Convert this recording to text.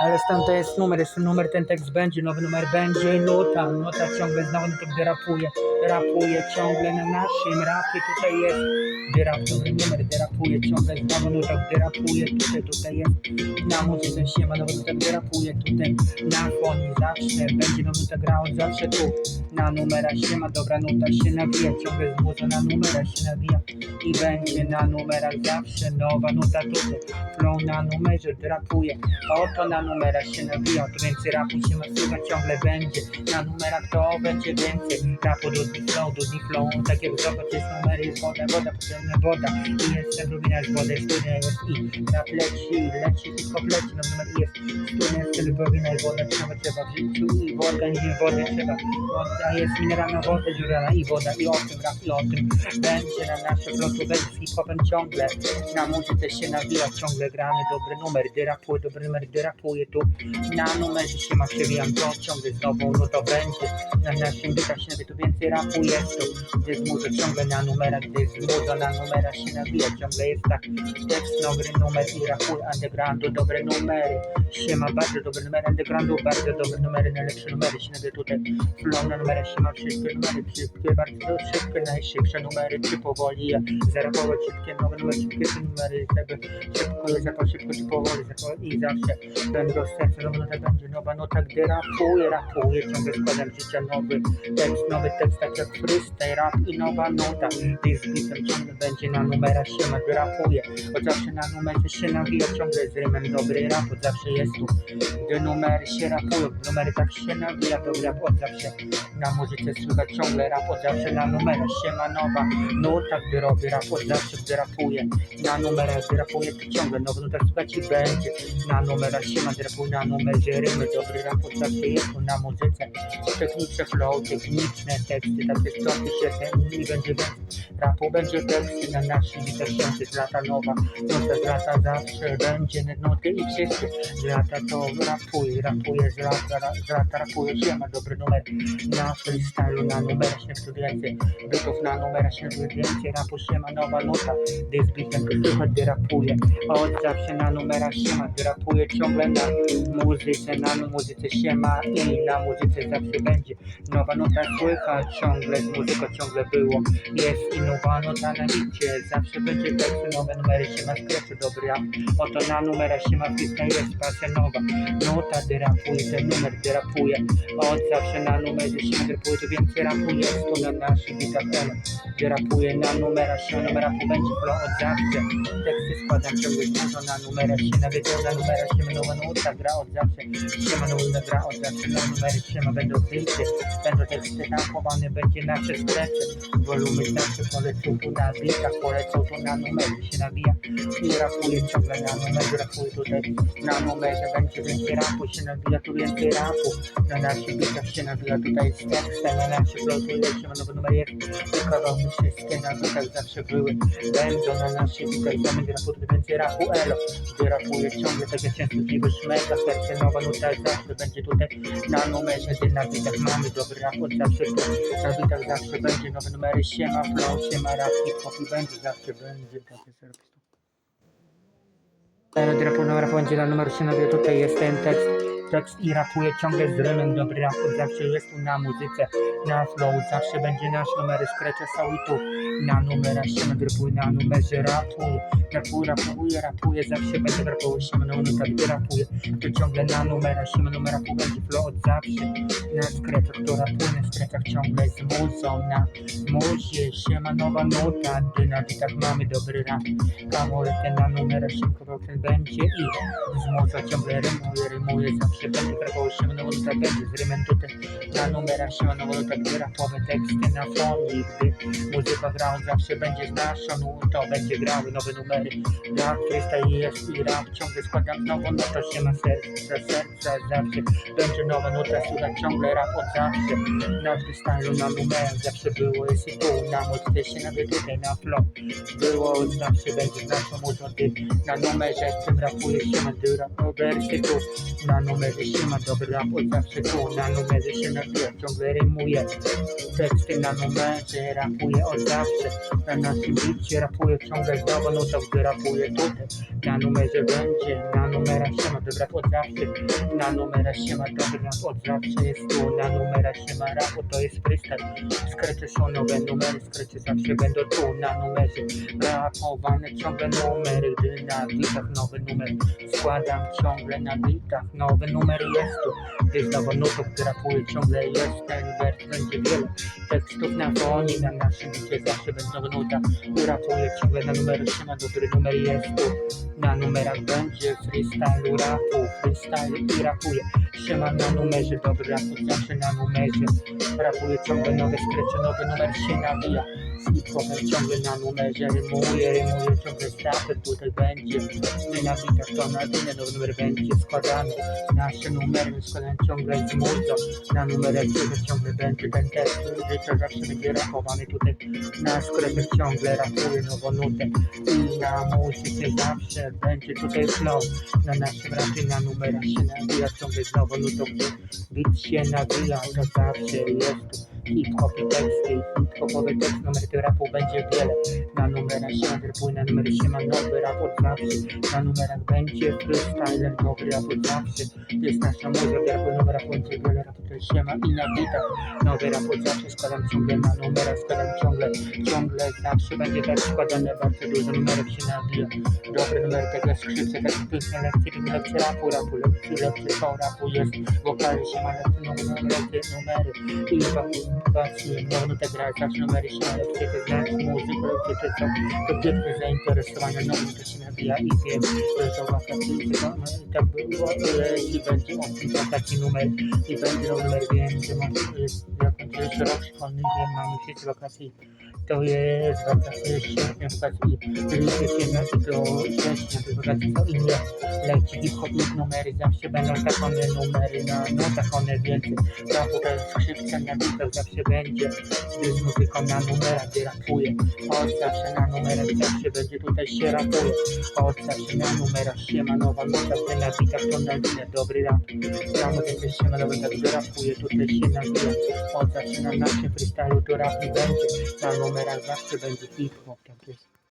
Ale tam to jest numer, jest numer, ten tekst będzie, nowy numer będzie, nuta, nuta ciągle znowu gdy rapuje, rapuje ciągle na naszym rapie, tutaj jest, gdy rap, dobry numer, gdy rapuje ciągle znowu nuta, gdy rapuje, tutaj, tutaj jest, na muzyce się ma, nowy nuta, gdy rapuje, tutaj na fonie zawsze, będzie nowy nuta grał zawsze tu, na numera się ma, dobra nuta się nawija, ciągle z muzo na numera się nawija i będzie na numerach zawsze nowa nuta tutaj, flow na numerze drapuje, oto na numerach się nawija, to więcej rapu się ma słuchać, ciągle będzie, na numerach to będzie więcej, rapu flow, do flow, tak jak zobacz jest numery, jest woda, woda, potrzebna woda. I jeszcze drobina jest woda, jest i rap leci, leci, tylko leci, no numer studia jest drobina jest woda, trzeba, trzeba w życiu i w organizmie wody trzeba, woda jest mineralna woda, źródlana i woda. I o tym rap i o tym będzie na naszym flotu, będzie z hip-hopem ciągle, na muzyce się nawija, ciągle gramy. Dobry numer, gdy rapuje, dobry numer, gdy rapuje tu, na numerze się ma przewijam, to ciągle znowu, no to będzie, na naszym byta się nawija, tu więcej rapu jest tu, gdy muzy ciągle na numerach, gdy z muzo na numerach się nawija, ciągle jest tak, tekst, dobry numer i rapuje undergroundu, dobre numery, się ma bardzo dobre numery undergroundu, bardzo dobre numery, najlepsze numery. Nawija tutaj, flow na numerach się ma wszystkie numery, wszystkie, bardzo szybkie, najszybsze numery, czy powoli, zarapować szybkie nowe numery, szybkie numery, żeby szybko, zapał szybko, czy powoli, zapał i zawsze będą serce, nowa nota będzie nowa nota, gdy rapuję, rapuję, ciągle składam życia nowy tekst, nowy tekst, tak jak freestyle, rap i nowa nota, gdy z bitem ciągle będzie na numerach się rapuję, od zawsze na numerze się nawija, ciągle z rymem dobry rap, od zawsze jest tu, gdy numery się rapują, numery tak się nawija, dobry rap od zawsze, na muzyce słychać ciągle rap, od zawsze na numerach się ma nowa nota, gdy robię rap, od zawsze, gdy rapuję, na numerach, gdy rapuję, to ciągle nowa nota słychać i będzie, na numerach się ma, gdy na numerze rymy, dobry rap, od zawsze jest tu, na muzyce, techniczne flow, techniczne teksty, stroty się ten i będzie więcej, rapu będzie teksty na naszym witaszczący z lata nowa, z lata zawsze będzie, noty i wszyscy, z lata to rapuje, rapuje z lata, ra- z lata rapuje. Się ma dobry numer, na freestylu, na numerach więcej, bytów na numerach więcej, rapu się ma nowa nota, gdy z bitem słychać, gdy rapuje, od zawsze na numerach się ma, gdy rapuje ciągle na muzyce, na muzyce się ma i na muzyce zawsze będzie, nowa nota słychać ciągle, z muzyką ciągle było, jest i nowa nota na bicie, zawsze będzie teksty, nowe numery się ma, skreczy dobry rap, oto na numerach się ma, pista jest pasja nowa, nota gdy rapuje, ten numer gdy rapuje, od zawsze na numerze się rapuje, to więcej rapuje, tu na naszych bitach elo, gdy rapuje na numerach się, numer rapu będzie flow od zawsze, teksty składam ciągle dużo na numerach się, nawet na numerach się nowa nuta gra od zawsze, się ma nuta gra od zawsze, na numery się ma będą zdjęcie, będą teksty takowane, będzie nasze skrecze, wolumy zawsze polecą tu na bitach, polecą tu na numerze się nawija. I rapuje ciągle na numerze, rapuje tutaj na numerze, będzie więcej rapu się nawija, tu więcej rapu, na naszych bitach się nawija, tutaj jest tekstem, na naszych flotuje się nowy numer jest, kawałki wszystkie na bitach zawsze były, będą na naszych bitach, zamiast rapu, tu więcej rapu, elo, gdy rapuje ciągle takie częstotliwość mega, serce nowa nuta zawsze będzie tutaj. Na numerze, gdy na bitach mamy dobry rap, zawsze tu, na bitach zawsze będzie nowe numery, siema flow, siema rap, i będzie, zawsze będzie, takie serce. Teraz rapował raponcie na numer się nawija, tutaj jest ten tekst, tekst rapuje ciągle z rymem, dobry rap, zawsze jest tu na muzyce, na flow, zawsze będzie nasz numer, i tu, na numerach się nagrapuje, na numerze rapuje, rapuje, rapuje, rapuje, zawsze będzie rapował się na numerach, gdy rapuje, to ciągle na numerach się numer rapu będzie flow od zawsze, na skreczach to rapuje, na skreczach ciągle z muzą, na muzie. Się ma nowa nuta, gdy na bitach mamy dobry rap, kamole ten na numerach się kawałek będzie i z ciągle rymuje, rymuje, zawsze się na nuta, będzie z rymem tutaj, na numerach nuta, gdy rapowe teksty na fonie, gdy muzyka gra, on zawsze będzie z naszą nutą, będzie grały nowe numery, rap, freestyle jest i rap, ciągle składam znowu, no to się ma serce, serce, zawsze będzie nowa nuta, słuchać ciągle rap od zawsze, na freestylu, na numerach, zawsze było, jest i tu, na muzyce się nawet tutaj, na flow, było, od zawsze będzie z naszą muzą, ty, na numerze, w tym rapuje się, ma ty rap, wersy tu, na numerze się ma dobry rap od zawsze tu, na się nabija, ciągle rymuje. Teksty na numerze, rapuje od zawsze. Na naszym bicie rapuje ciągle znowu, no to gdy rapuje tutaj. Na numerze będzie, na numerach się ma dobry rap od zawsze. Na numerach się ma dobry rap od zawsze jest tu, na numerach się ma rap, to jest freestyle. Skrecze są nowe numery, skrecze zawsze będą tu, na numerze. Rapowane ciągle numery, gdy na bitach nowy numer. Składam ciągle na bitach, nowy numer jest tu. Gdy znowu nutów, gdy rapuję ciągle jest ten wers, będzie wiele tekstów na fonie, na naszym bicie zawsze będą nuta. I rapuję ciągle na numery, trzyma dobry numer jest tu. Na numerach będzie freestyle rapu, freestyle i rapuję. Siema na numerze, dobry rap, zawsze na numerze. Rapuję ciągle nowe skrecze, nowy numer się nawija. Hip-hopem ciągle na numerze, rymuję, rymuję ciągle strapy, tutaj będzie. Na bitach to na inny nowy numer będzie składany. Nasze numery składam ciągle z muzą. Na numerach ciągle, ciągle będzie ten tekst, życia zawsze będzie rapowany tutaj. Na sklepach ciągle rapuję nową nutę. I na muzyce zawsze będzie tutaj flow. Na naszym rapie na numerach się nawija ciągle znowu nutą, beat się nawija, to zawsze jest i teksty, hip-hopowy tekst, numer tego rapu będzie wiele. Na numerach się na numery się ma nowy rap od zawsze. Na numerach będzie freestyler, dobry rap od zawsze. To jest nasza muzyka, rapu, nowy rap będzie wiele, rapu to się ma i na bitach. Nowy rap od zawsze składam ciągle na numerach, składam ciągle, ciągle zawsze będzie tak składane, bardzo dużo numerów się nabija. Dobry numer tego skrzypce, takie piękne lekcje, lekcje rapu, rapu, lekcje, lekcje są rapu, jest wokale się ma lekcje, numery, numery i wakacje, no numery się ma lekcje, te znać muzykę, co, to piękne zainteresowania, no to się nabija i wiem, że to wakacje, to, no, i tak było, jeśli będzie o tym taki numer i będzie numer, wiem, że mam, jak będzie rok szkolny, wiem, mamy sieć wakacji, to jest sierpnia, wakacji, liczy się na to września, to wakacji są inne leci hip-hop i numery, zawsze będą tak numery, na notach one więcej, rapu to jest skrzypce na bitach, zawsze będzie, gdy z muzyką na numerach, gdy rapuje, od zawsze na numerach, zawsze będzie tutaj się rapuje, od zawsze na numerach się ma nowa nota, gdy na bitach to na winę, dobry rap, ja mówię, że się ma nowy, tak gdy rapuje, tutaj się nawija, od zawsze na naszym freestylu to rap nie będzie, na numerach zawsze będzie hip-hop, tak jest.